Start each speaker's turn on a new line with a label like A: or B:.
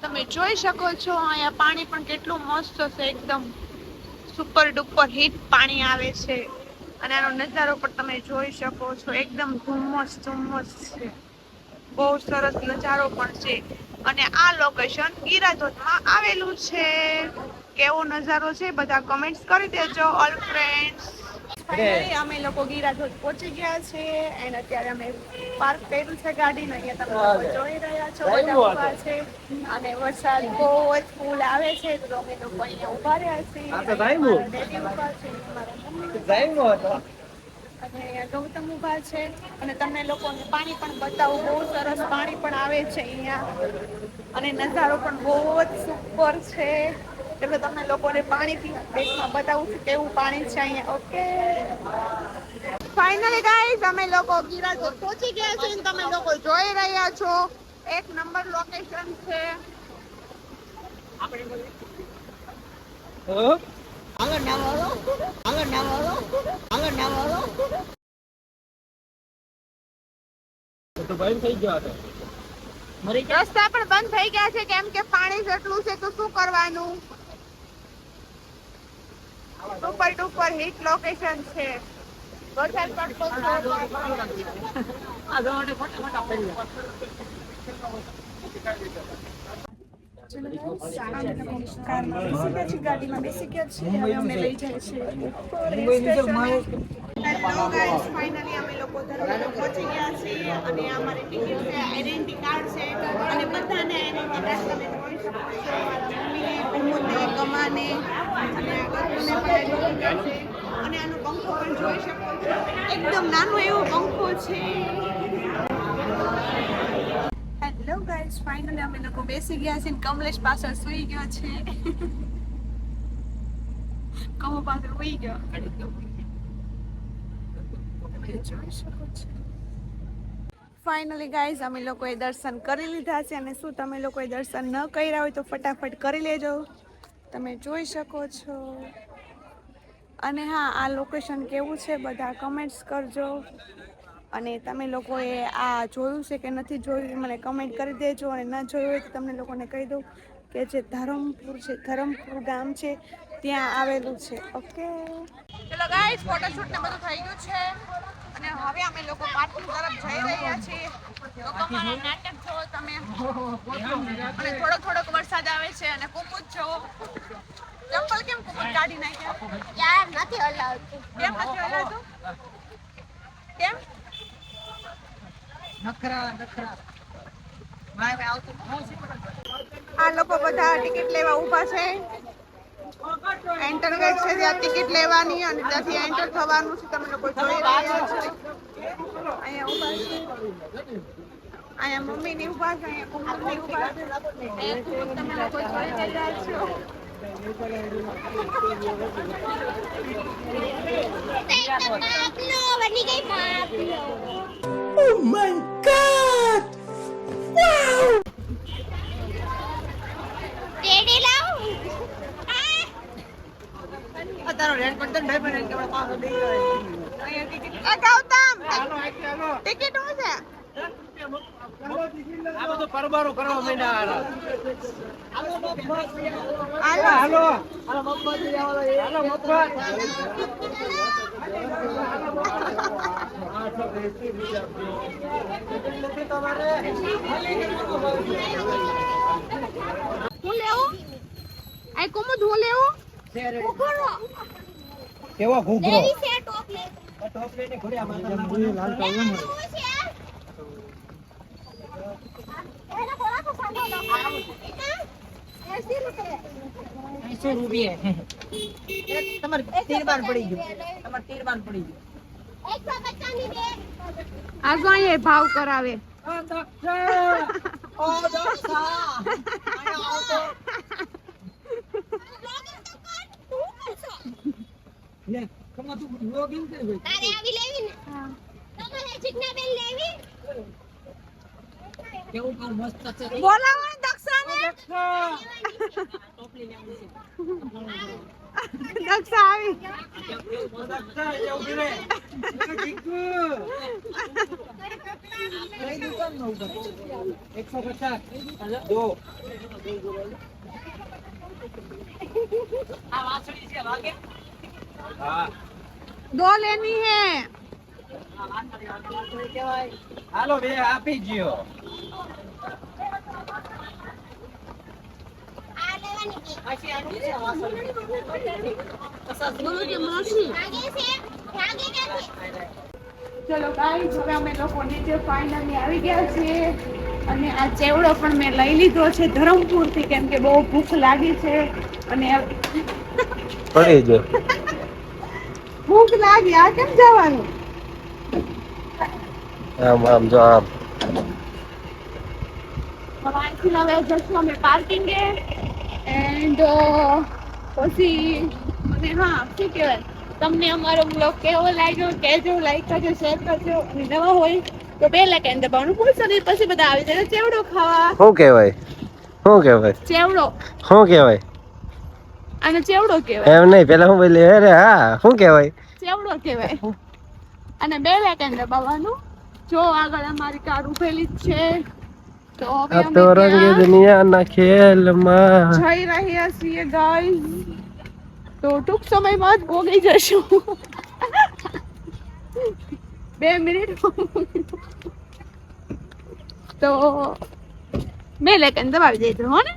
A: તમે જોઈ શકો છો, અહીંયા પાણી પણ કેટલું મસ્ત છે, એકદમ સુપર ડુપર હીટ પાણી આવે છે. અને આનો નજારો પણ તમે જોઈ શકો છો, એકદમ ધુમ્મસ ધુમ્મસ છે. બહુ સરસ નજારો પણ છે. અને આ લોકેશન ગીરાધોધમાં આવેલું છે. કેવો નજારો છે બધા કમેન્ટ્સ કરી દેજો ઓલ ફ્રેન્ડ્સ ફાઇનલી અમે લોકો ગીરાધોધ પહોંચી ગયા છે એન્ડ અત્યારે અમે પાર્ક કર્યું છે ગાડીને અહીંયા તમે લોકો જોઈ રહ્યા છો બધા ઊભા છે. અને વરસાદ બહુ જ ફૂલ આવે છે તો અમે લોકો અહીંયા ઊભા રહ્યા છીએ. મારા ઊભા છે મારા મમ્મી અને અહીંયા ગૌતમ ઊભા છે. અને તમને લોકોને પાણી પણ બતાવું બહુ સરસ પાણી પણ આવે છે અહીંયા. અને નજારો પણ બહુ જ સુપર છે. એટલે તમને લોકોને પાણી બેસમાં બતાવું છું કેવું પાણી છે અહીંયા. ઓકે. ફાઇનલી ગાઈઝ અમે લોકો ગિરાજ પહોંચી ગયા છે અને તમે લોકો જોઈ રહ્યા છો. એક નંબર લોકેશન છે.
B: તો ભાઈ થઈ ગયો હતો.
A: રસ્તા પણ બંધ થઈ ગયા છે. કેમ કે પાણી જેટલું છે તો શું કરવાનું? સુપર ડુપર હિટ લોકેશન છે વરસાદ પડતો છે. ગાડીમાં બેસી ગયા છે હવે અમને લઈ જાય છે હેલો ગાઈસ ફાઇનલી અમે લોકો ધરમપુર પહોંચી ગયા છીએ અને અમારી ટિકિટ છે આઈડેન્ટિટી કાર્ડ છે અને બધાને આઈડેન્ટિટી કાર્ડ તમે જોઈ શકો છો અને આનો પંખો પણ જોઈ શકો છો. એકદમ નાનો એવો પંખો છે. હેલો ગાઈસ ફાઇનલી અમે લોકો બેસી ગયા છે કમલેશ પાછળ સૂઈ ગયો છે. કમો પાછળ સૂઈ ગયો. ફાઇનલી ગાઈઝ અમે લોકોએ દર્શન કરી લીધા છે અને શું તમે લોકોએ દર્શન ન કર્યા હોય તો ફટાફટ કરી લેજો. તમે જોઈ શકો છો. અને હા, આ લોકેશન કેવું છે બધા કમેન્ટ્સ કરજો. અને તમે લોકોએ આ જોયું છે કે નથી જોયું મને કમેન્ટ કરી દેજો. અને ન જોયું હોય તો તમને લોકોને કહી દઉં કે જે ધરમપુર છે, ધરમપુર ગામ છે, ત્યાં આવેલું છે. ઓકે ચલો ફોટોશૂટ ને બધું થઈ ગયું છે. અને હવે અમે લોકો પાટણ તરફ જઈ રહ્યા છીએ. તમારો નાટક જોવો તમે. અને થોડો થોડોક વરસાદ આવે છે અને કુકુજ જોવો ચંપલ કેમ કુકુજ કાઢી નાખ્યા?
C: યાર નથી હલાવતું.
A: કેમ નથી હલાતું કેમ? આ લોકો બધા ટિકિટ લેવા ઊભા છે. એન્ટર ગેટ છે? ત્યાં ટિકિટ લેવાની અને ત્યાંથી એન્ટર થવાનું છે. તમે લોકો જોઈ રહ્યા છો. અહીંયા ઊભા છે. અહીંયા મમ્મી ની ઊભા છે, અહીંયા ની ઊભા છે. તમે લોકો જોઈ રહ્યા છો
C: Oh my god! પાપલો ટેડી લાવ
A: અહીંયા ટિકિટ એ ગૌતમ ટિકિટ શું છે?
B: આ બધું પરબારો કરવા માંડ્યા
A: હાલો
B: હાલો હાલો. મફત.
A: હું લેવું? આ કોમો ધો લેવું?
B: કેવો ઘૂઘરો? ઘોડ્યા માતા
C: એસી રૂપિયા.
B: પડી ગયું. તમારે પડી ગયું.
C: એકસો પચાસ
A: આ જો અહીંયા ભાવ કરાવે.
B: લે કમા તું લોગિન કરી ભાઈ?
C: તારે આવી લેવી ને? તમારે જીજ્ઞા બેન લેવી?
B: કેવું કામ મસ્ત છે
A: બોલાવો ને દક્ષાને.
B: ટોપલી લેવાની છે
A: દક્ષા આવી.
B: કઈ દુકાનનો ઊભો?
A: દો લેની હે
D: હાલો બે આપી ગયો
C: આ લેવાની કે
B: પાછી આનું છે વાસણ.
C: ભાગે છે ભાગે નથી
A: ચલો ગાઈસ હવે અમે લોકો નીચે ફાઇનલી આવી ગયા છીએ. અને આ ચેવડો પણ મેં લઈ લીધો છે ધરમપુરથી કેમ કે બહુ ભૂખ લાગી છે. અને
D: પડી ગયો.
A: ભૂખ લાગી આ કેમ જવાનું?
D: આમ આમ જો આમ.
A: અહીંથી હવે જશું અમે પાર્કિંગે. એન્ડ પછી મને હા શું કહેવાય? તમને અમારો બ્લોગ કેવો લાગ્યો? કેજો લાઈક કરજો શેર કરજો. અને નવા હોય તો બે લાઈક એન્ડ દબાવવાનું ભૂલશો નહીં પછી બધા આવી જાય. ચેવડો ખાવા?
D: શું કહેવાય? શું કહેવાય?
A: ચેવડો?
D: શું કહેવાય?
A: અને ચેવડો કહેવાય?
D: એમ નહીં પેલા હું બોલી અરે હા શું કહેવાય?
A: ચેવડો કહેવાય? અને બે સેકન્ડ દબાવવાનું. જો આગળ અમારી કાર ઉભેલી જ છે. તો હવે અમે
D: રંગે દુનિયાના ખેલમાં.
A: જઈ રહ્યા છીએ ગાઈસ તો ટૂંક સમયમાં જ ભોગી જશું. બે મિનિટ. તો બે લેકન દબાવી દેજો હો ને.